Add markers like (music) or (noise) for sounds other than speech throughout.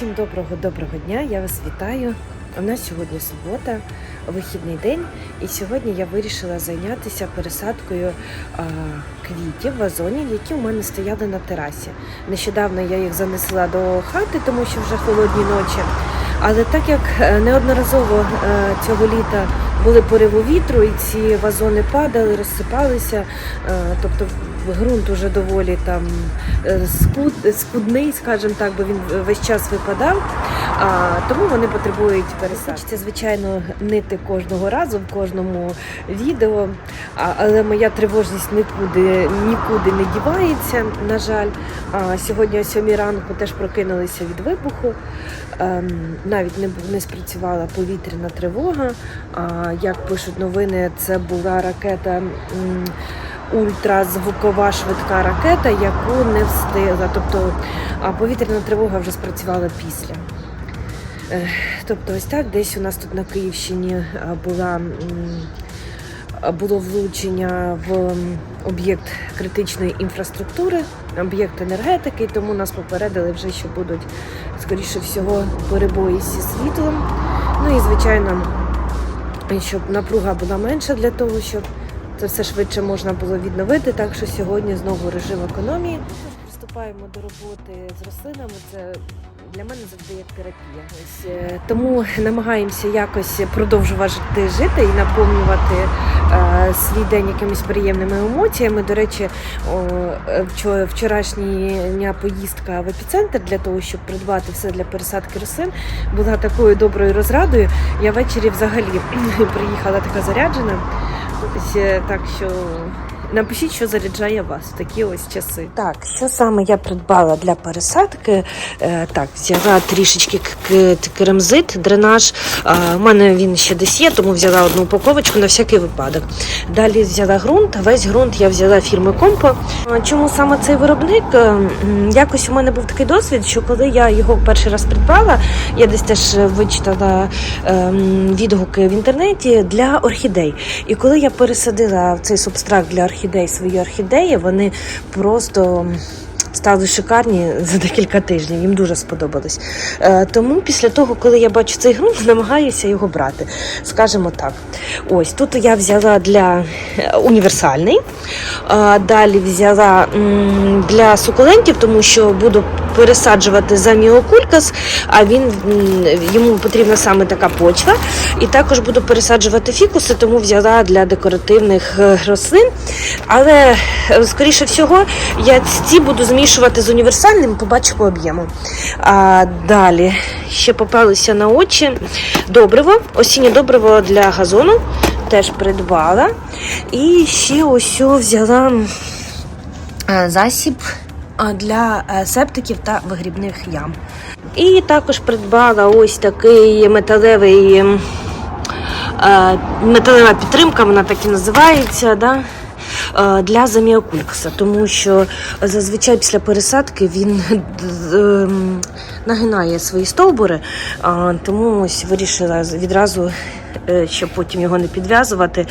Всім доброго доброго дня, я вас вітаю. У нас сьогодні субота, вихідний день, і сьогодні я вирішила зайнятися пересадкою а, квітів, вазонів, які у мене стояли на терасі. Нещодавно я їх занесла до хати, тому що вже холодні ночі. Але так як е, неодноразово е, цього літа були пориви вітру, і ці вазони падали, розсипалися, е, тобто ґрунт уже доволі там е, скудний, скажімо так, бо він весь час випадав. Тому вони потребують пересадки. Звичайно, нити кожного разу в кожному відео, але моя тривожність нікуди, нікуди не дівається, на жаль. Сьогодні о 7 ранку теж прокинулися від вибуху. Ем, навіть не, спрацювала повітряна тривога. Як пишуть новини, це була ракета. Ультразвукова швидка ракета, яку не встигла. Тобто повітряна тривога вже спрацювала після. Тобто, ось так, десь у нас тут на Київщині була, було влучення в об'єкт критичної інфраструктури, об'єкт енергетики, тому нас попередили вже, що будуть, скоріше всього, перебої зі світлом. Ну і, звичайно, щоб напруга була менша для того, щоб це все швидше можна було відновити. Так що сьогодні знову режим економії. Приступаємо до роботи з рослинами. Це для мене завжди як терапія. Ось е, тому намагаємося якось продовжувати жити і наповнювати е, свій день якимись приємними емоціями. До речі, о, вчорашня поїздка в епіцентр для того, щоб придбати все для пересадки рослин, була такою доброю розрадою. Я ввечері взагалі (clears throat) приїхала така заряджена. Ось е, так що напишіть, що заряджає вас в такі ось часи. Так, що саме я придбала для пересадки? Е, так, взяла трішечки керамзит, дренаж. У мене він ще десь є, тому взяла одну упаковочку на всякий випадок. Далі взяла ґрунт. Весь ґрунт я взяла фірми Компо. Чому саме цей виробник? Е, Якось у мене був такий досвід, що коли я його перший раз придбала, я десь теж вичитала відгуки в інтернеті для орхідей. І коли я пересадила цей субстракт для орхідей свої орхідеї, вони просто. Стали шикарні за декілька тижнів, їм дуже сподобалось. Е, тому після того, коли я бачу цей ґрунт, (laughs) намагаюся його брати. Скажімо так. Ось тут я взяла для е, універсальний, е, далі взяла для сукулентів, тому що буду пересаджувати заміокулькас, а він йому потрібна саме така почва. І також буду пересаджувати фікуси, тому взяла для декоративних е, рослин. Але, е, скоріше всього, я ці буду змішувати з універсальним, побачу по об'єму. А далі ще попалися на очі добриво, осіннє добриво для газону. Теж придбала. І ще ось взяла е, засіб для е, септиків та вигрібних ям. І також придбала ось такий металевий е, металева підтримка, вона так і називається. Да? е, Для заміокулькса, тому що зазвичай після пересадки він нагинає свої стовбури, тому ось вирішила відразу, щоб потім його не підв'язувати,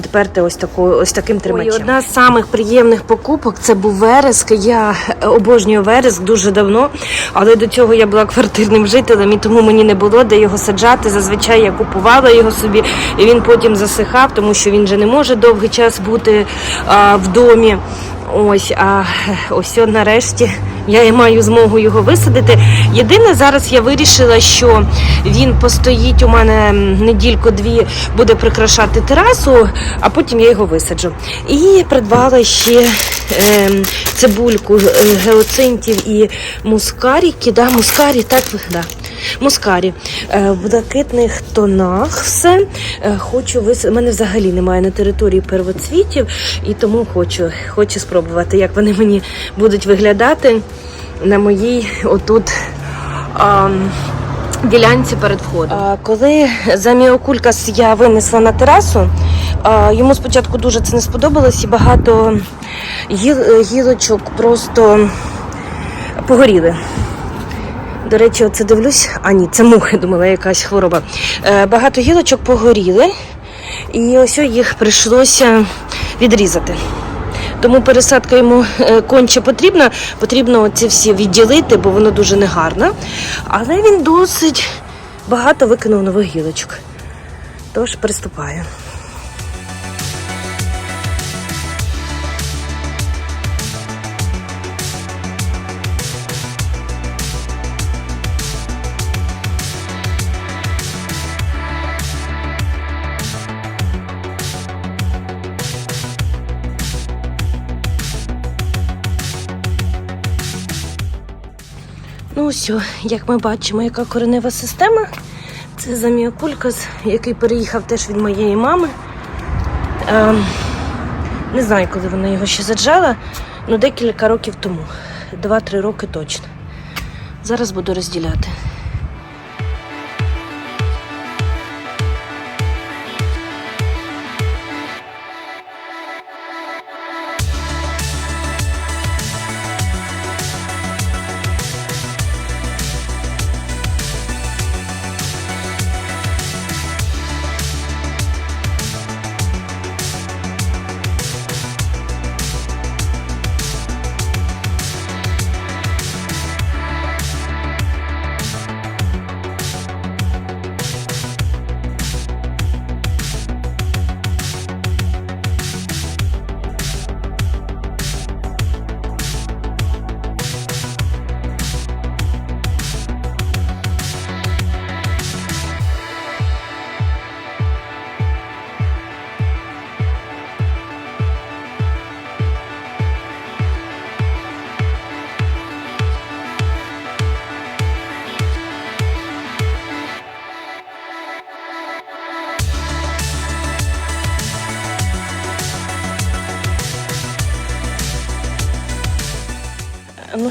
е, підперти ось такою, ось таким тримачем. Ой, одна з самих приємних покупок це був вереск. Я обожнюю вереск дуже давно, але до цього я була квартирним жителем, і тому мені не було де його саджати. Зазвичай я купувала його собі, і він потім засихав, тому що він же не може довгий час бути а, в домі. Ось, а ось нарешті я і маю змогу його висадити. Єдине, зараз я вирішила, що він постоїть у мене недільку-дві, буде прикрашати терасу, а потім я його висаджу. І придбала ще е, цибульку геоцинтів і мускаріки. Да, мускарі, так, да. Мускарі Е, в блакитних тонах все. Е, Хочу вис... У мене взагалі немає на території первоцвітів, і тому хочу, хочу спробувати, як вони мені будуть виглядати на моїй отут. А, Ділянці перед входом. А, коли заміокулькас я винесла на терасу, а, йому спочатку дуже це не сподобалось і багато гіл, гілочок просто погоріли. До речі, оце дивлюсь. А ні, це мухи, думала, якась хвороба. Е, багато гілочок погоріли, і ось їх прийшлося відрізати. Тому пересадка йому е, конче потрібна. Потрібно ці всі відділити, бо воно дуже негарно. Але він досить багато викинув нових гілочок. Тож приступаю. Ну ось, як ми бачимо, яка коренева система. Це заміокулькас, який переїхав теж від моєї мами. Ем, не знаю, коли вона його ще заджала, але декілька років тому. Два-три роки точно. Зараз буду розділяти.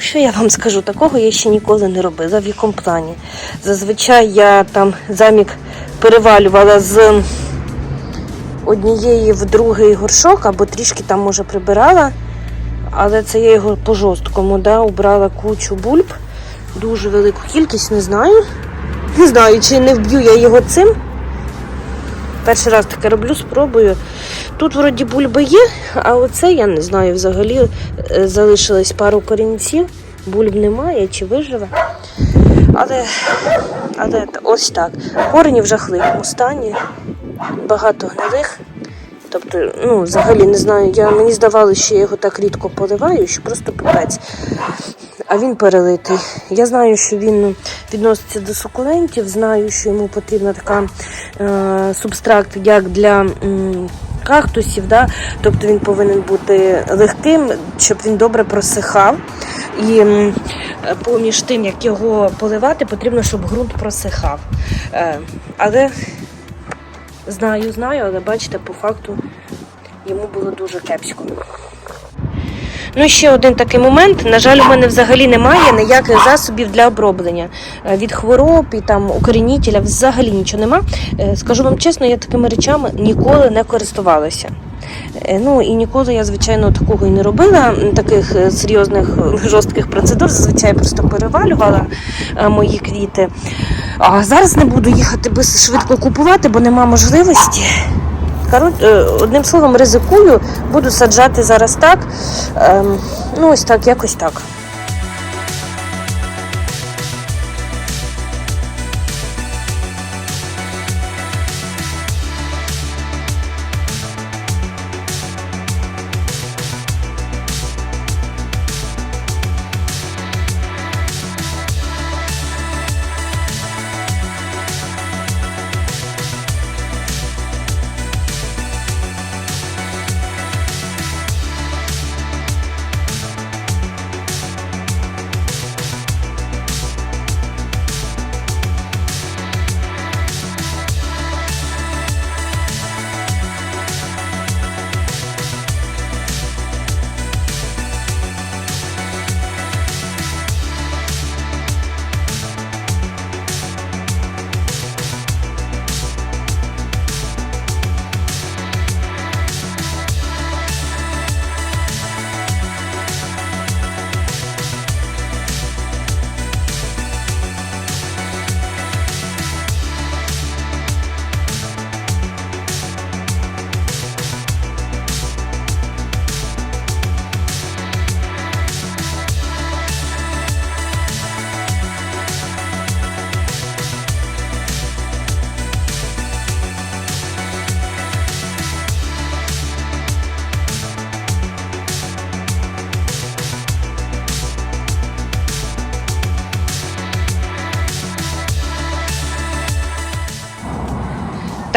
Що я вам скажу, такого я ще ніколи не робила в якому плані. Зазвичай я там замік перевалювала з однієї в другий горшок, або трішки там, може, прибирала. Але це я його по жорсткому, да, убрала кучу бульб, дуже велику кількість, не знаю. Не знаю, чи не вб'ю я його цим. Перший раз таке роблю, спробую. Тут вроді бульби є, а оце я не знаю. Взагалі е, залишилось пару корінців, бульб немає чи виживе. Але, але ось так. Корені в жахливому стані, багато гнилих. Тобто, ну, взагалі не знаю, я, мені здавалося, що я його так рідко поливаю, що просто пипець. А він перелитий. Я знаю, що він ну, відноситься до сукулентів, знаю, що йому потрібна така е, субстракт, як для кактусів. Да? Тобто він повинен бути легким, щоб він добре просихав. І поміж тим, як його поливати, потрібно, щоб ґрунт просихав. Е, але знаю, знаю, але бачите, по факту йому було дуже кепсько. Ну, ще один такий момент. На жаль, у мене взагалі немає ніяких засобів для оброблення Е, від хвороб і там укорінітеля взагалі нічого нема. Е, Скажу вам чесно, я такими речами ніколи не користувалася. Е, Ну і ніколи я, звичайно, такого і не робила, таких серйозних (laughs) жорстких процедур. Зазвичай просто перевалювала мої квіти. А зараз не буду їхати без швидко купувати, бо нема можливості. Коротше, одним словом, ризикую, буду саджати зараз так. Ем, ну, ось так, якось так.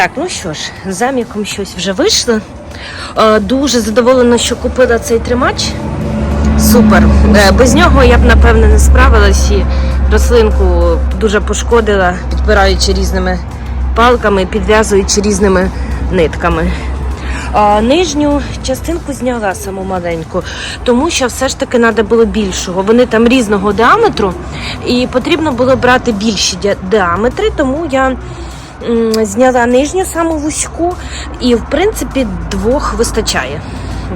Так, ну що ж, заміком щось вже вийшло. Е, Дуже задоволена, що купила цей тримач. Супер. Е, Без нього я б напевне не справилась і рослинку дуже пошкодила, підпираючи різними палками, підв'язуючи різними нитками. А нижню частинку зняла саму маленьку, тому що все ж таки треба було більшого. Вони там різного діаметру, і потрібно було брати більші діаметри, тому я зняла нижню саму вузьку, і в принципі двох вистачає.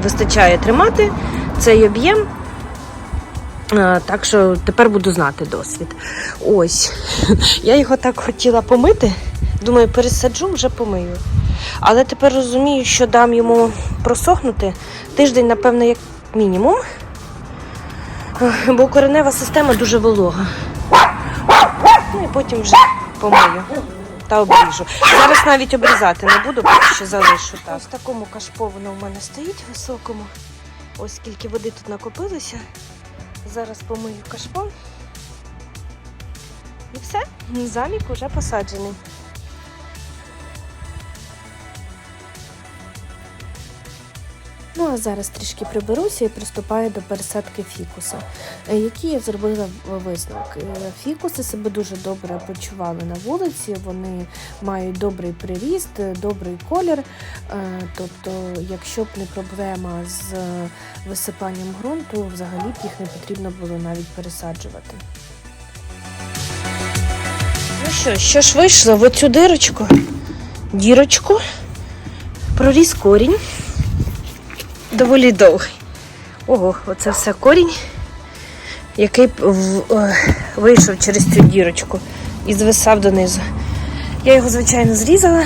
Вистачає тримати цей об'єм. Е, Так що тепер буду знати досвід. Ось. Я його так хотіла помити. Думаю, пересаджу, вже помию. Але тепер розумію, що дам йому просохнути тиждень, напевно, як мінімум. Бо коренева система дуже волога. Ну і потім вже помию та обріжу. Зараз навіть обрізати не буду, поки що залишу. Так. Ось такому кашпо воно в мене стоїть високому. Ось скільки води тут накопилося. Зараз помию кашпо. І все, замік уже посаджений. Ну а зараз трішки приберуся і приступаю до пересадки фікуса, Е, які я зробила висновок. Е, Фікуси себе дуже добре почували на вулиці, вони мають добрий приріст, е, добрий колір. Тобто, якщо б не проблема з висипанням ґрунту, взагалі б їх не потрібно було навіть пересаджувати. Ну що, що ж вийшло в оцю дирочку, дірочку, проріс корінь доволі довгий. Ого, оце все корінь, який е, вийшов через цю дірочку і звисав донизу. Я його, звичайно, зрізала.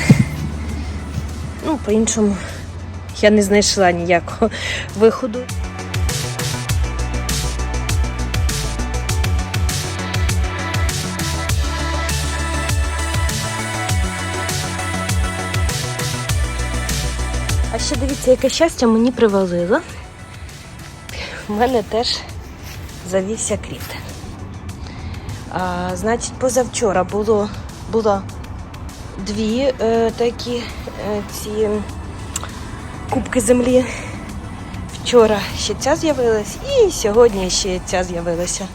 Ну, по-іншому я не знайшла ніякого виходу. А ще дивіться, яке щастя мені привалило. У мене теж завівся кріт. А, значить, позавчора було, було дві е, такі е, ці кубки землі. Вчора ще ця з'явилась і сьогодні ще ця з'явилася.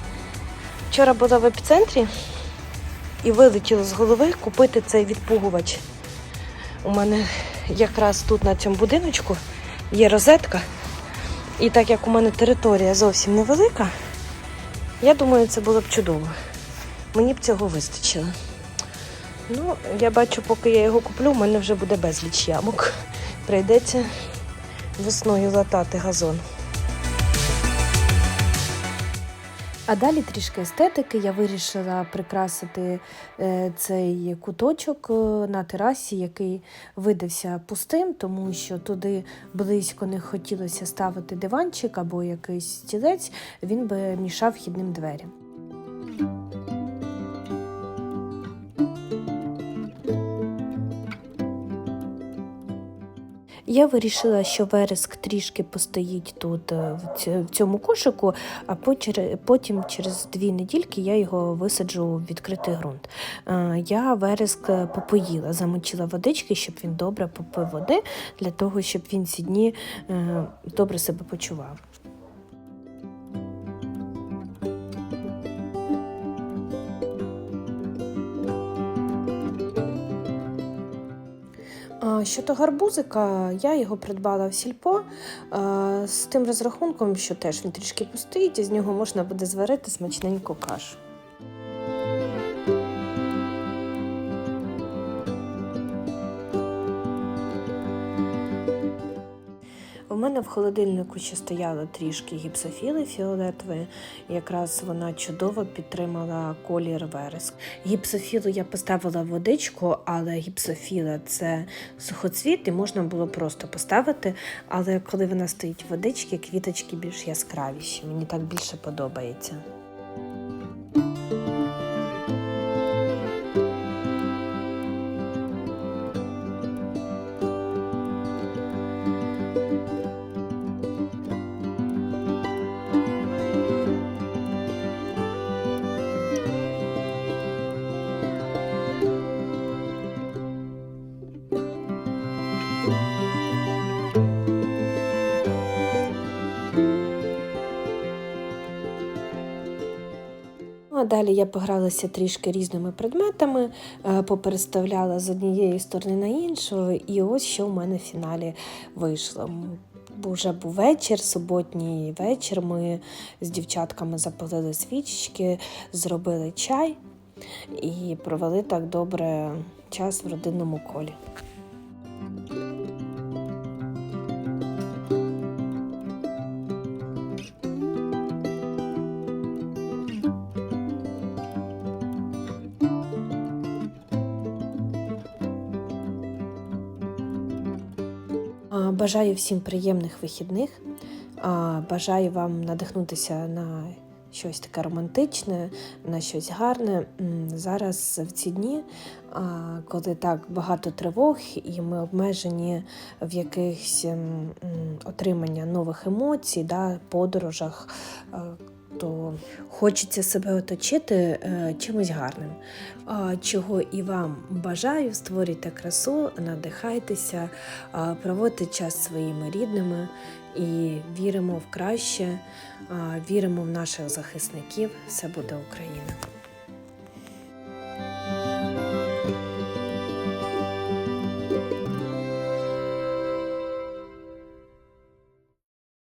Вчора була в епіцентрі і вилетіло з голови купити цей відпугувач. У мене якраз тут на цьому будиночку є розетка. І так як у мене територія зовсім невелика, я думаю, це було б чудово. Мені б цього вистачило. Ну, я бачу, поки я його куплю, в мене вже буде безліч ямок. Прийдеться весною латати газон. А далі трішки естетики. Я вирішила прикрасити е, цей куточок е, на терасі, який видався пустим, тому що туди близько не хотілося ставити диванчик або якийсь стілець, він би мішав вхідним дверям. Я вирішила, що вереск трішки постоїть тут е, в цьому кошику, а потім через дві недільки я його висаджу в відкритий ґрунт. Е, Я вереск е, попоїла, замочила водички, щоб він добре попив води, для того, щоб він ці дні добре себе почував. Щодо гарбузика, я його придбала в сільпо з тим розрахунком, що теж він трішки пустить, і з нього можна буде зварити смачненьку кашу. Мене в холодильнику ще стояло трішки гіпсофіли фіолетової. Якраз вона чудово підтримала колір вереск. Гіпсофілу я поставила водичку, але гіпсофіла це сухоцвіт і можна було просто поставити. Але коли вона стоїть в водичці, квіточки більш яскравіші. Мені так більше подобається. Далі я погралася трішки різними предметами, е, попереставляла з однієї сторони на іншу, і ось що в мене в фіналі вийшло. М, Вже був вечір, суботній вечір. Ми з дівчатками запалили свічечки, зробили чай і провели так добре час в родинному колі. Бажаю всім приємних вихідних. Бажаю вам надихнутися на щось таке романтичне, на щось гарне. Зараз в ці дні, коли так багато тривог, і ми обмежені в якихось отримання нових емоцій, да, подорожах, е, то хочеться себе оточити е, чимось гарним. Чого і вам бажаю, створюйте красу, надихайтеся, проводьте час своїми рідними і віримо в краще, віримо в наших захисників. Все буде Україна!